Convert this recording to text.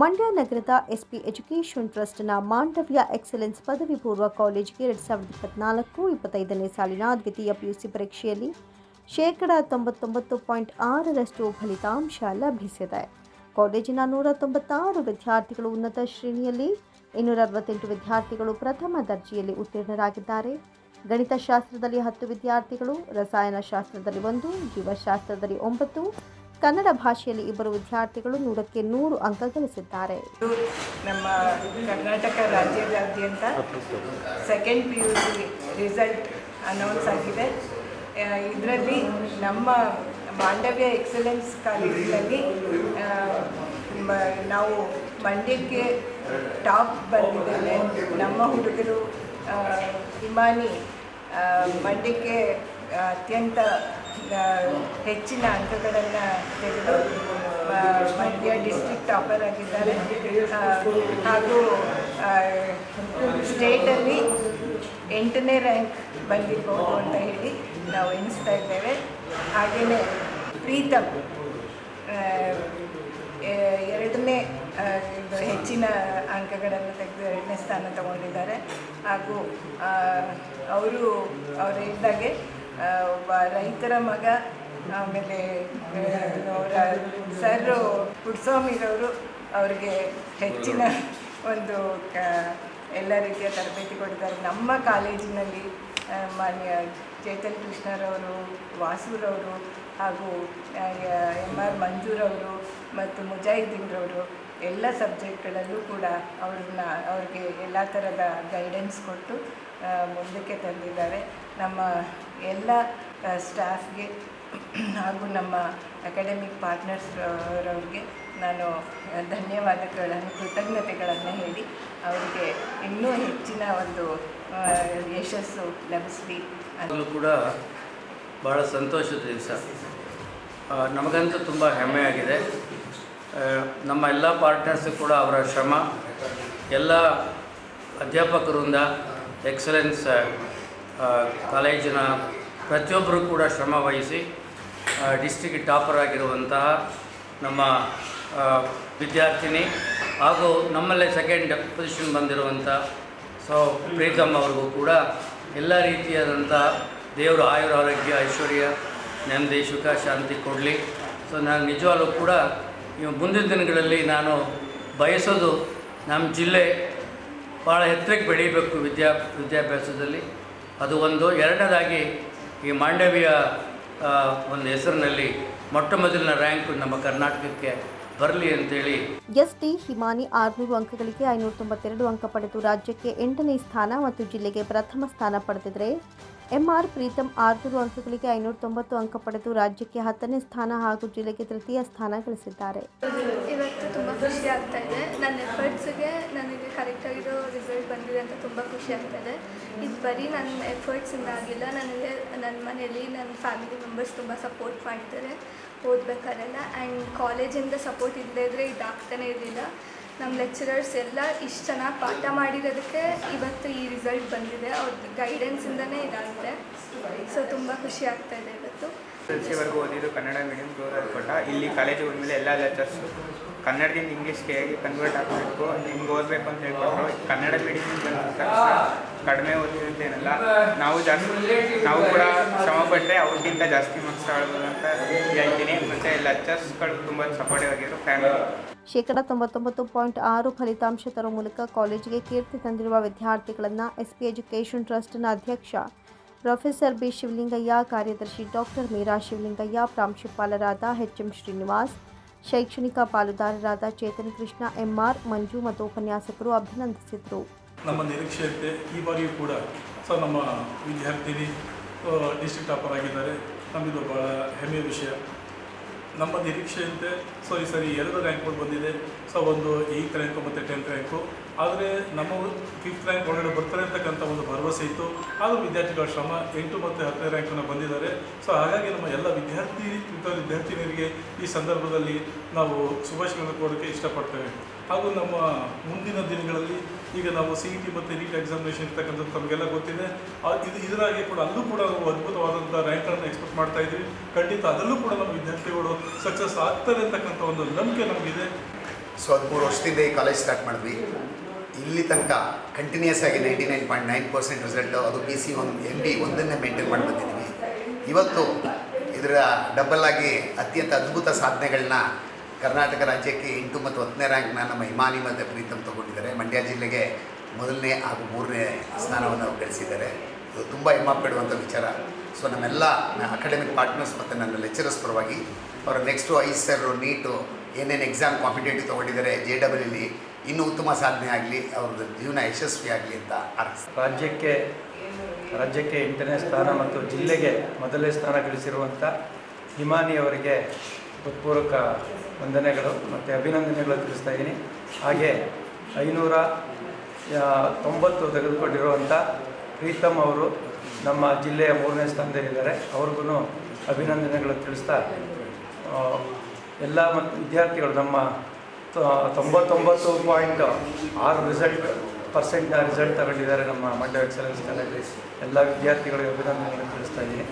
ಮಂಡ್ಯ ನಗರದ SP education ಟ್ರಸ್ಟ್ನ Mandavya excellence ಪದವಿ ಪೂರ್ವ ಕಾಲೇಜಿಗೆ ಎರಡು ಸಾವಿರದ ಇಪ್ಪತ್ನಾಲ್ಕು ಇಪ್ಪತ್ತೈದನೇ ಸಾಲಿನ ದ್ವಿತೀಯ ಪಿಯುಸಿ ಪರೀಕ್ಷೆಯಲ್ಲಿ ಶೇಕಡ ತೊಂಬತ್ತೊಂಬತ್ತು ಪಾಯಿಂಟ್ ಆರರಷ್ಟು ಫಲಿತಾಂಶ ಲಭಿಸಿದೆ. ಕಾಲೇಜಿನ ನೂರ ತೊಂಬತ್ತಾರು ವಿದ್ಯಾರ್ಥಿಗಳು ಉನ್ನತ ಶ್ರೇಣಿಯಲ್ಲಿ, ಇನ್ನೂರ ಅರವತ್ತೆಂಟು ವಿದ್ಯಾರ್ಥಿಗಳು ಪ್ರಥಮ ದರ್ಜೆಯಲ್ಲಿ ಉತ್ತೀರ್ಣರಾಗಿದ್ದಾರೆ. ಗಣಿತಶಾಸ್ತ್ರದಲ್ಲಿ ಹತ್ತು ವಿದ್ಯಾರ್ಥಿಗಳು, ರಸಾಯನಶಾಸ್ತ್ರದಲ್ಲಿ ಒಂದು, ಜೀವಶಾಸ್ತ್ರದಲ್ಲಿ ಒಂಬತ್ತು ಕನ್ನಡ ಭಾಷೆಯಲ್ಲಿ ಇಬ್ಬರು ವಿದ್ಯಾರ್ಥಿಗಳು ನೂರಕ್ಕೆ ನೂರು ಅಂಕ ಗಳಿಸಿದ್ದಾರೆ. ನಮ್ಮ ಕರ್ನಾಟಕ ರಾಜ್ಯದಾದ್ಯಂತ second P U C result announce ಆಗಿದೆ. ಇದರಲ್ಲಿ ನಮ್ಮ ಮಾಂಡವ್ಯ ಎಕ್ಸಲೆನ್ಸ್ ಕಾಲೇಜಿನಲ್ಲಿ ನಾವು ಮಂಡ್ಯಕ್ಕೆ ಟಾಪ್ ಬಂದಿದ್ದೇವೆ. ನಮ್ಮ ಹುಡುಗರು ಹಿಮಾನಿ ಮಂಡ್ಯಕ್ಕೆ ಅತ್ಯಂತ ಹೆಚ್ಚಿನ ಅಂಕಗಳನ್ನು ಆ, ಮಂಡ್ಯ ಡಿಸ್ಟ್ರಿಕ್ಟ್ ಟಾಪರ್ ಆಗಿದ್ದಾರೆ. ಹಾಗೂ ಸ್ಟೇಟಲ್ಲಿ ಎಂಟನೇ ರ್ಯಾಂಕ್ ಬಂದಿರ್ಬೋದು ಅಂತ ಹೇಳಿ ನಾವು ಎಣಿಸ್ತಾ ಇದ್ದೇವೆ. ಹಾಗೆಯೇ ಪ್ರೀತಮ್ ಎರಡನೇ ಹೆಚ್ಚಿನ ಅಂಕಗಳನ್ನು ತೆಗೆದು ಎರಡನೇ ಸ್ಥಾನ ತಗೊಂಡಿದ್ದಾರೆ. ಹಾಗೂ ಅವರು ಅವರು ಇದ್ದಾಗೆ ರೈತರ ಮಗ ಆಮೇಲೆ ಅವರ ಸರ್ ಪುಟ್ಸ್ವಾಮಿರವರು ಅವ್ರಿಗೆ ಹೆಚ್ಚಿನ ಒಂದು ಕ ಎಲ್ಲ ರೀತಿಯ ತರಬೇತಿ ಕೊಡ್ತಾರೆ. ನಮ್ಮ ಕಾಲೇಜಿನಲ್ಲಿ ಮಾನ್ಯ ಚೇತನ್ ಕೃಷ್ಣರವರು ವಾಸುರವರು ಹಾಗೂ ಎಂ ಆರ್ ಮಂಜೂರವರು ಮತ್ತು ಮುಜಾಹಿದ್ದೀನ್ರವರು ಎಲ್ಲ ಸಬ್ಜೆಕ್ಟ್ಗಳಲ್ಲೂ ಕೂಡ ಅವ್ರನ್ನ, ಅವ್ರಿಗೆ ಎಲ್ಲ ಥರದ ಗೈಡೆನ್ಸ್ ಕೊಟ್ಟು ಮುಂದಕ್ಕೆ ತಂದಿದ್ದಾರೆ. ನಮ್ಮ ಎಲ್ಲ ಸ್ಟಾಫ್ಗೆ ಹಾಗೂ ನಮ್ಮ ಅಕಾಡೆಮಿಕ್ ಪಾರ್ಟ್ನರ್ಸ್ ಅವರವ್ರಿಗೆ ನಾನು ಧನ್ಯವಾದಗಳನ್ನು, ಕೃತಜ್ಞತೆಗಳನ್ನು ಹೇಳಿ ಅವರಿಗೆ ಇನ್ನೂ ಹೆಚ್ಚಿನ ಒಂದು ಯಶಸ್ಸು ಲಭಿಸಲಿ ಅಂತ. ಅದು ಕೂಡ ಭಾಳ ಸಂತೋಷದ ದಿವಸ ನಮಗಂತೂ ತುಂಬ ಹೆಮ್ಮೆಯಾಗಿದೆ ನಮ್ಮ ಎಲ್ಲ ಪಾರ್ಟ್ನರ್ಸು ಕೂಡ ಅವರ ಶ್ರಮ, ಎಲ್ಲ ಅಧ್ಯಾಪಕರಿಂದ ಎಕ್ಸಲೆನ್ಸ್ ಕಾಲೇಜಿನ ಪ್ರತಿಯೊಬ್ಬರು ಕೂಡ ಶ್ರಮ ವಹಿಸಿ ಡಿಸ್ಟಿಕ್ ಟಾಪರ್ ಆಗಿರುವಂತಹ ನಮ್ಮ ವಿದ್ಯಾರ್ಥಿನಿ ಹಾಗೂ ನಮ್ಮಲ್ಲೇ ಸೆಕೆಂಡ್ ಪೊಸಿಷನ್ ಬಂದಿರುವಂಥ ಸೊ ಪ್ರೀತಮ್ ಅವ್ರಿಗೂ ಕೂಡ ಎಲ್ಲ ರೀತಿಯಾದಂಥ ದೇವರು ಆಯುರ ಆರೋಗ್ಯ ಐಶ್ವರ್ಯ, ನೆಮ್ಮದಿ, ಸುಖ, ಶಾಂತಿ ಕೊಡಲಿ. ಸೊ ನಾನು ನಿಜವಾಗ್ಲೂ ಕೂಡ ಮುಂದಿನ ದಿನಗಳಲ್ಲಿ ನಾನು ಬಯಸೋದು ನಮ್ಮ ಜಿಲ್ಲೆ ಭಾಳ ಎತ್ತರಕ್ಕೆ ಬೆಳೀಬೇಕು ವಿದ್ಯಾ, ವಿದ್ಯಾಭ್ಯಾಸದಲ್ಲಿ. ಅದು ಒಂದು. ಎರಡನೇದಾಗಿ ಈ ಮಾಂಡವಿಯ ಒಂದು ಹೆಸರಿನಲ್ಲಿ ಮೊಟ್ಟ ಮೊದಲಿನ ರ್ಯಾಂಕ್ ನಮ್ಮ ಕರ್ನಾಟಕಕ್ಕೆ ಬರಲಿ ಅಂತೇಳಿ. ಎಸ್ ಟಿ ಹಿಮಾನಿ ಆರುನೂರು ಅಂಕಗಳಿಗೆ ಐನೂರ ತೊಂಬತ್ತೆರಡು ಅಂಕ ಪಡೆದು ರಾಜ್ಯಕ್ಕೆ ಎಂಟನೇ ಸ್ಥಾನ ಮತ್ತು ಜಿಲ್ಲೆಗೆ ಪ್ರಥಮ ಸ್ಥಾನ ಪಡೆದಿದ್ದರೆ ಎಂಆರ್ ಪ್ರೀತಮ್ ಆರ್ನೂರು ಅಂಕಗಳಿಗೆ ಐನೂರ ತೊಂಬತ್ತು ಅಂಕ ಪಡೆದು ರಾಜ್ಯಕ್ಕೆ ಹತ್ತನೇ ಸ್ಥಾನ ಹಾಗೂ ಜಿಲ್ಲೆಗೆ ತೃತೀಯ ಸ್ಥಾನ ಗಳಿಸಿದ್ದಾರೆ. ಇವತ್ತು ತುಂಬ ಖುಷಿ ಆಗ್ತಾ ಇದೆ. ನನ್ನ ಎಫರ್ಟ್ಸ್ಗೆ ನನಗೆ ಕರೆಕ್ಟಾಗಿರೋ ರಿಸಲ್ಟ್ ಬಂದಿದೆ ಅಂತ ತುಂಬ ಖುಷಿ ಆಗ್ತಾ ಇದೆ. ಇದು ಬರೀ ನನ್ನ ಎಫರ್ಟ್ಸಿಂದ ಆಗಿಲ್ಲ, ನನಗೆ ನನ್ನ ಮನೆಯಲ್ಲಿ ನನ್ನ ಫ್ಯಾಮಿಲಿ ಮೆಂಬರ್ಸ್ ತುಂಬ ಸಪೋರ್ಟ್ ಮಾಡ್ತಾರೆ ಓದ್ಬೇಕಾದ್ರೆಲ್ಲ ಆ್ಯಂಡ್ ಕಾಲೇಜಿಂದ ಸಪೋರ್ಟ್ ಇಲ್ಲದೇ ಇದ್ದರೆ ಇದಾಗ್ತಾನೆ ಇರಲಿಲ್ಲ. ನಮ್ಮ ಲೆಕ್ಚರರ್ಸ್ ಎಲ್ಲ ಇಷ್ಟು ಚೆನ್ನಾಗಿ ಪಾಠ ಮಾಡಿರೋದಕ್ಕೆ ಇವತ್ತು ಈ ರಿಸಲ್ಟ್ ಬಂದಿದೆ. ಅವ್ರದ್ದು ಗೈಡೆನ್ಸಿಂದನೇ ಇದಾಗಿದೆ ಸೊ ತುಂಬ ಖುಷಿ ಆಗ್ತಾ ಇದೆ ಇವತ್ತು. ಎಲ್ ಸಿವರೆಗೂ ಓದಿದ್ದು ಕನ್ನಡ ಮೀಡಿಯಂ ಗೌರವ ಕೊಟ್ಟ ಇಲ್ಲಿ ಕಾಲೇಜ್ ಹೋದ್ಮೇಲೆ ಎಲ್ಲ ಲೆಕ್ಚರ್ಸು ಕನ್ನಡದಿಂದ ಇಂಗ್ಲೀಷ್ಗೆ ಹೇಗೆ ಕನ್ವರ್ಟ್ ಆಗಬೇಕು ನಿಮ್ಗೆ ಓದಬೇಕು ಅಂತ ಹೇಳ್ಕೊಟ್ರು. ಕನ್ನಡ ಮೀಡಿಯಂ ಕಡಿಮೆ ಏನಲ್ಲ ನಾವು ಜಾಸ್ತಿ, ನಾವು ಕೂಡ ಶ್ರಮ ಪಟ್ಟರೆ ಅವ್ರಿಗಿಂತ ಜಾಸ್ತಿ ಮಾರ್ಕ್ಸ್ ತಗೊಳ್ಬೋದು ಅಂತ ಹೇಳ್ತೀನಿ. ಮತ್ತು ಲೆಕ್ಚರ್ಸ್ಗಳು ತುಂಬ ಸಪೋರ್ಟಿವ್ ಆಗಿದ್ರು ಫ್ಯಾಮಿಲಿ ಶೇಕಡ ತೊಂಬತ್ತೊಂಬತ್ತು ಪಾಯಿಂಟ್ ಆರು ಫಲಿತಾಂಶ ತರುವ ಮೂಲಕ ಕಾಲೇಜಿಗೆ ಕೀರ್ತಿ ತಂದಿರುವ ವಿದ್ಯಾರ್ಥಿಗಳನ್ನು ಎಸ್ಪಿ ಎಜುಕೇಷನ್ ಟ್ರಸ್ಟ್ನ ಅಧ್ಯಕ್ಷ ಪ್ರೊಫೆಸರ್ ಬಿ ಶಿವಲಿಂಗಯ್ಯ, ಕಾರ್ಯದರ್ಶಿ ಡಾಕ್ಟರ್ ಮೀರಾ ಶಿವಲಿಂಗಯ್ಯ, ಪ್ರಾಂಶುಪಾಲರಾದ ಎಚ್ ಎಂ ಶ್ರೀನಿವಾಸ್, ಶೈಕ್ಷಣಿಕ ಪಾಲುದಾರರಾದ ಚೇತನ್ ಕೃಷ್ಣ, ಎಂಆರ್ ಮಂಜು ಮತ್ತು ಉಪನ್ಯಾಸಕರು ಅಭಿನಂದಿಸಿದರು. ನಮ್ಮ ನಿರೀಕ್ಷೆಯಂತೆ ಈ ಬಾರಿಯೂ ಕೂಡ ಸರ್ ನಮ್ಮ ವಿದ್ಯಾರ್ಥಿನಿ ಡಿಸ್ಟ್ರಿಕ್ಟ್ ಟಾಪರ್ ಆಗಿದ್ದಾರೆ. ನಮ್ಮಿದು ಭಾಳ ಹೆಮ್ಮೆಯ ವಿಷಯ. ನಮ್ಮ ನಿರೀಕ್ಷೆಯಂತೆ ಸೊ ಈ ಸರಿ ಎರಡು ರ್ಯಾಂಕ್ಗಳು ಬಂದಿದೆ. ಸೊ ಒಂದು ಏಯ್ತ್ ರ್ಯಾಂಕು ಮತ್ತು ಟೆಂತ್ ರ್ಯಾಂಕು ಆದರೆ ನಮ್ಮ ಫಿಫ್ತ್ ರ್ಯಾಂಕ್ ಒಳಗಡೆ ಬರ್ತಾರೆ ಅಂತಕ್ಕಂಥ ಒಂದು ಭರವಸೆ ಇತ್ತು. ಆದರೂ ವಿದ್ಯಾರ್ಥಿಗಳ ಶ್ರಮ ಎಂಟು ಮತ್ತು ಹತ್ತನೇ ರ್ಯಾಂಕನ್ನು ಬಂದಿದ್ದಾರೆ. ಸೊ ಹಾಗಾಗಿ ನಮ್ಮ ಎಲ್ಲ ವಿದ್ಯಾರ್ಥಿ ವಿದ್ಯಾರ್ಥಿನಿಯರಿಗೆ ಈ ಸಂದರ್ಭದಲ್ಲಿ ನಾವು ಶುಭಾಶಯಗಳನ್ನು ಕೋರೋಕ್ಕೆ ಇಷ್ಟಪಡ್ತೇವೆ. ಹಾಗೂ ನಮ್ಮ ಮುಂದಿನ ದಿನಗಳಲ್ಲಿ ಈಗ ನಾವು ಸಿ ಇ ಟಿ ಮತ್ತು ನೀಟ್ ಎಕ್ಸಾಮಿನೇಷನ್ ಇರ್ತಕ್ಕಂಥದ್ದು ತಮಗೆಲ್ಲ ಗೊತ್ತಿದೆ. ಇದು ಇದರಾಗೆ ಕೂಡ ಅಲ್ಲೂ ಕೂಡ ನಾವು ಅದ್ಭುತವಾದಂಥ ರ್ಯಾಂಕನ್ನು ಎಕ್ಸ್ಪೆಕ್ಟ್ ಮಾಡ್ತಾ ಇದ್ದೀವಿ. ಖಂಡಿತ ಅದರಲ್ಲೂ ಕೂಡ ನಮ್ಮ ವಿದ್ಯಾರ್ಥಿಗಳು ಸಕ್ಸಸ್ ಆಗ್ತಾರೆ ಅಂತಕ್ಕಂಥ ಒಂದು ನಂಬಿಕೆ ನಮಗಿದೆ. ಸೊ ಹದಿಮೂರು ವರ್ಷದಿಂದ ಈ ಕಾಲೇಜ್ ಸ್ಟಾರ್ಟ್ ಮಾಡಿದ್ವಿ. ಇಲ್ಲಿ ತನಕ ಕಂಟಿನ್ಯೂಸ್ ಆಗಿ ninety nine point nine percent result ಅದು ಬಿ ಸಿ ಒಂದು ಎಂ ಡಿ ಒಂದನ್ನೇ ಮೇಂಟೈನ್ ಮಾಡಿ ಬಂದಿದ್ದೀವಿ ಇವತ್ತು ಇದರ ಡಬಲ್ ಆಗಿ ಅತ್ಯಂತ ಅದ್ಭುತ ಸಾಧನೆಗಳನ್ನ ಕರ್ನಾಟಕ ರಾಜ್ಯಕ್ಕೆ ಎಂಟು ಮತ್ತು ಹತ್ತನೇ ರ್ಯಾಂಕ್ನ ನಮ್ಮ ಹಿಮಾನಿ ಮತ್ತು ಪ್ರೀತಮ್ ತಗೊಂಡಿದ್ದಾರೆ. ಮಂಡ್ಯ ಜಿಲ್ಲೆಗೆ ಮೊದಲನೇ ಹಾಗೂ ಮೂರನೇ ಸ್ಥಾನವನ್ನು ಗಳಿಸಿದ್ದಾರೆ. ಇದು ತುಂಬ ಹಿಮ್ಮ ಪಡುವಂಥ ವಿಚಾರ. ಸೊ ನಮ್ಮೆಲ್ಲ ಅಕಾಡೆಮಿಕ್ ಪಾರ್ಟ್ನರ್ಸ್ ಮತ್ತು ನನ್ನ ಲೆಕ್ಚರರ್ಸ್ ಪರವಾಗಿ ಅವರು ನೆಕ್ಸ್ಟು ಐ ಸರ್ ನೀಟು ಏನೇನು ಎಕ್ಸಾಮ್ ಕಾಂಪಿಟೇಟಿವ್ ತೊಗೊಂಡಿದ್ದಾರೆ ಜೆ ಡಬಲಲ್ಲಿ ಇನ್ನೂ ಉತ್ತಮ ಸಾಧನೆ ಆಗಲಿ ಅವ್ರದ್ದು ಜೀವನ ಯಶಸ್ವಿ ಆಗಲಿ ಅಂತ ಅರ್ಥ ರಾಜ್ಯಕ್ಕೆ ರಾಜ್ಯಕ್ಕೆ ಎಂಟನೇ ಸ್ಥಾನ ಮತ್ತು ಜಿಲ್ಲೆಗೆ ಮೊದಲನೇ ಸ್ಥಾನ ಗಳಿಸಿರುವಂಥ ಹಿಮಾನಿ ಅವರಿಗೆ ಹೃತ್ಪೂರ್ವಕ ವಂದನೆಗಳು ಮತ್ತು ಅಭಿನಂದನೆಗಳು ತಿಳಿಸ್ತಾ ಇದ್ದೀನಿ. ಹಾಗೆ ಐನೂರ ತೊಂಬತ್ತು ತೆಗೆದುಕೊಂಡಿರುವಂಥ ಪ್ರೀತಮ್ ಅವರು ನಮ್ಮ ಜಿಲ್ಲೆಯ ಮೂರನೇ ಸ್ಥಾನದಲ್ಲಿದ್ದಾರೆ. ಅವ್ರಿಗೂ ಅಭಿನಂದನೆಗಳು ತಿಳಿಸ್ತಾ ಎಲ್ಲ ಮತ್ತು ವಿದ್ಯಾರ್ಥಿಗಳು ನಮ್ಮ ತೊಂಬತ್ತೊಂಬತ್ತು ಪಾಯಿಂಟ್ ಆರು ರಿಸಲ್ಟ್ ಪರ್ಸೆಂಟ್ನ ರಿಸಲ್ಟ್ ತಗೊಂಡಿದ್ದಾರೆ ನಮ್ಮ ಮಂಡ್ಯ ಎಕ್ಸಲೆನ್ಸ್ ಕಾಲೇಜಲ್ಲಿ ಎಲ್ಲ ವಿದ್ಯಾರ್ಥಿಗಳಿಗೆ ಅಭಿನಂದನೆಗಳು ತಿಳಿಸ್ತಾ ಇದ್ದೀನಿ.